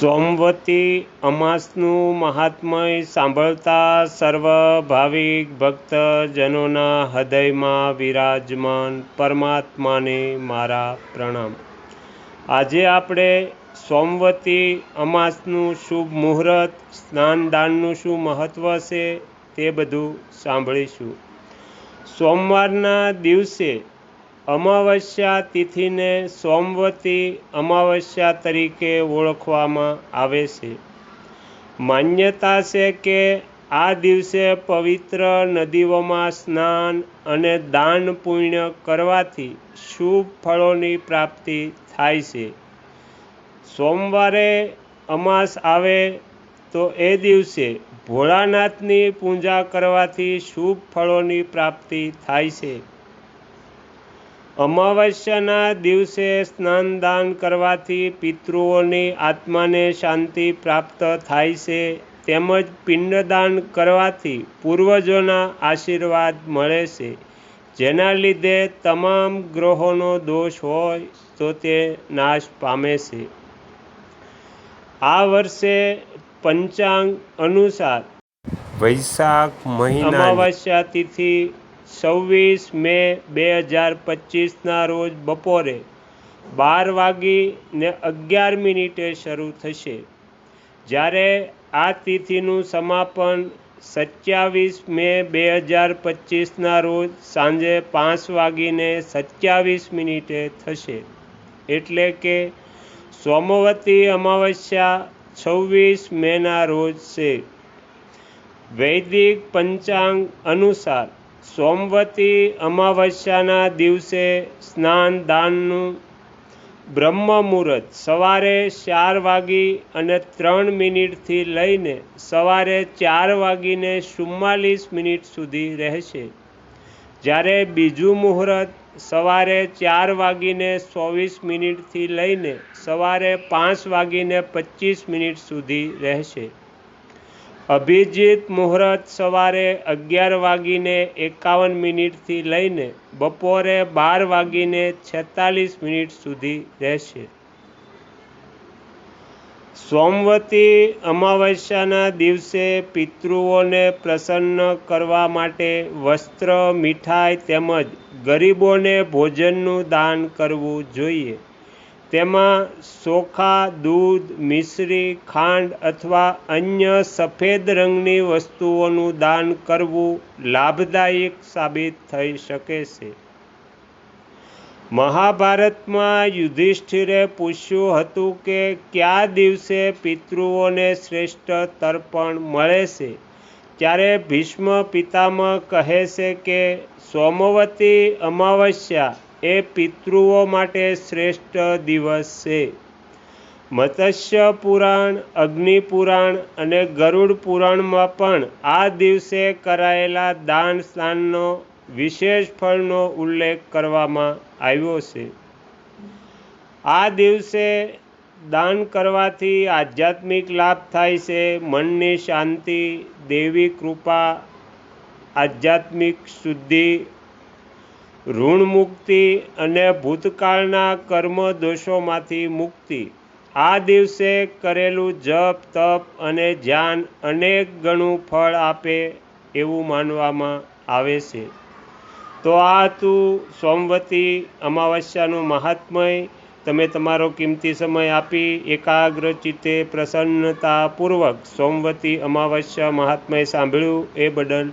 સોમવતી અમાસનું મહાત્મય સાંભળતા સર્વ ભાવિક ભક્તજનોના હૃદયમાં વિરાજમાન પરમાત્માને મારા પ્રણામ. આજે આપણે સોમવતી અમાસનું શુભ મુહૂર્ત, સ્નાનદાનનું શું મહત્ત્વ છે તે બધું સાંભળીશું. સોમવારના દિવસે અમાવસ્યા તિથિને સોમવતી અમાવસ્યા તરીકે ઓળખવામાં આવે છે. માન્યતા છે કે આ દિવસે પવિત્ર નદીઓમાં સ્નાન અને દાન પુણ્ય કરવાથી શુભ ફળોની પ્રાપ્તિ થાય છે. સોમવારે અમાસ આવે તો એ દિવસે ભોળાનાથની પૂજા કરવાથી શુભ ફળોની પ્રાપ્તિ થાય છે. અમાવસ્યાના દિવસે સ્નાનદાન કરવાથી પિતૃઓની આત્માને શાંતિ પ્રાપ્ત થાય છે. તેમજ પિંડદાન કરવાથી પૂર્વજોના આશીર્વાદ મળે છે. જેના લીધે તમામ ગ્રહોનો દોષ હોય તો તે નાશ પામે છે. આ વર્ષે પંચાંગ અનુસાર વૈશાખ મહિના અમાવસ્યા તિથિ છવ્વીસ મે બે હજાર પચીસના રોજ બપોરે બાર વાગીને અગિયાર મિનિટે શરૂ થશે. જ્યારે આ તિથિનું સમાપન સત્યાવીસ મે બે હજાર પચીસના રોજ સાંજે પાંચ વાગીને સત્યાવીસ મિનિટે થશે. એટલે કે સોમવતી અમાવસ્યા છવ્વીસ મેના રોજ છે. વૈદિક પંચાંગ અનુસાર સોમવતી અમાવસ્યાના દિવસે સ્નાન દાનનું બ્રહ્મ મુહૂર્ત સવારે ચાર વાગી અને ત્રણ મિનિટથી લઈને સવારે ચાર વાગીને ચુમ્માલીસ મિનિટ સુધી રહેશે. જ્યારે બીજું મુહૂર્ત સવારે ચાર વાગીને ચોવીસ મિનિટથી લઈને સવારે પાંચ વાગીને પચીસ મિનિટ સુધી રહેશે. અભિજીત મુહૂર્ત સવારે અગિયાર વાગીને એકાવન મિનિટથી લઈને બપોરે બાર વાગીને છેતાલીસ મિનિટ સુધી રહેશે. સોમવતી અમાવસ્યાના દિવસે પિતૃઓને પ્રસન્ન કરવા માટે વસ્ત્ર, મીઠાઈ તેમજ ગરીબોને ભોજનનું દાન કરવું જોઈએ. તેમાં ચોખા દૂધ, મિશ્રી, ખાંડ અથવા અન્ય સફેદ રંગની વસ્તુઓનું દાન કરવું લાભદાયક સાબિત થઈ શકે છે. મહાભારતમાં યુધિષ્ઠિરે પૂછ્યું હતું કે કયા દિવસે પિતૃઓને શ્રેષ્ઠ તર્પણ મળે છે? ત્યારે ભીષ્મ પિતામહ કહે છે કે સોમવતી અમાવસ્યા એ પિતૃઓ માટે શ્રેષ્ઠ દિવસ છે. મત્સ્ય પુરાણ, અગ્નિ પુરાણ અને ગરુડ પુરાણમાં પણ આ દિવસે કરાયેલા દાન સ્નાનનો વિશેષ ફળનો ઉલ્લેખ કરવામાં આવ્યો છે. આ દિવસે દાન કરવાથી આધ્યાત્મિક લાભ થાય છે. મનની શાંતિ, દેવી કૃપા, આધ્યાત્મિક શુદ્ધિ ઋણ અને ભૂતકાળના કર્મ દોષોમાંથી મુક્તિ. આ દિવસે કરેલું જપ, તપ અને ધ્યાન અનેક ગણું ફળ આપે એવું માનવામાં આવે છે. તો આ હતું સોમવતી અમાવસ્યાનું મહાત્મય. તમે તમારો કિંમતી સમય આપી એકાગ્ર ચિત્તે પ્રસન્નતાપૂર્વક સોમવતી અમાવસ્યા મહાત્મય સાંભળ્યું. એ બદલ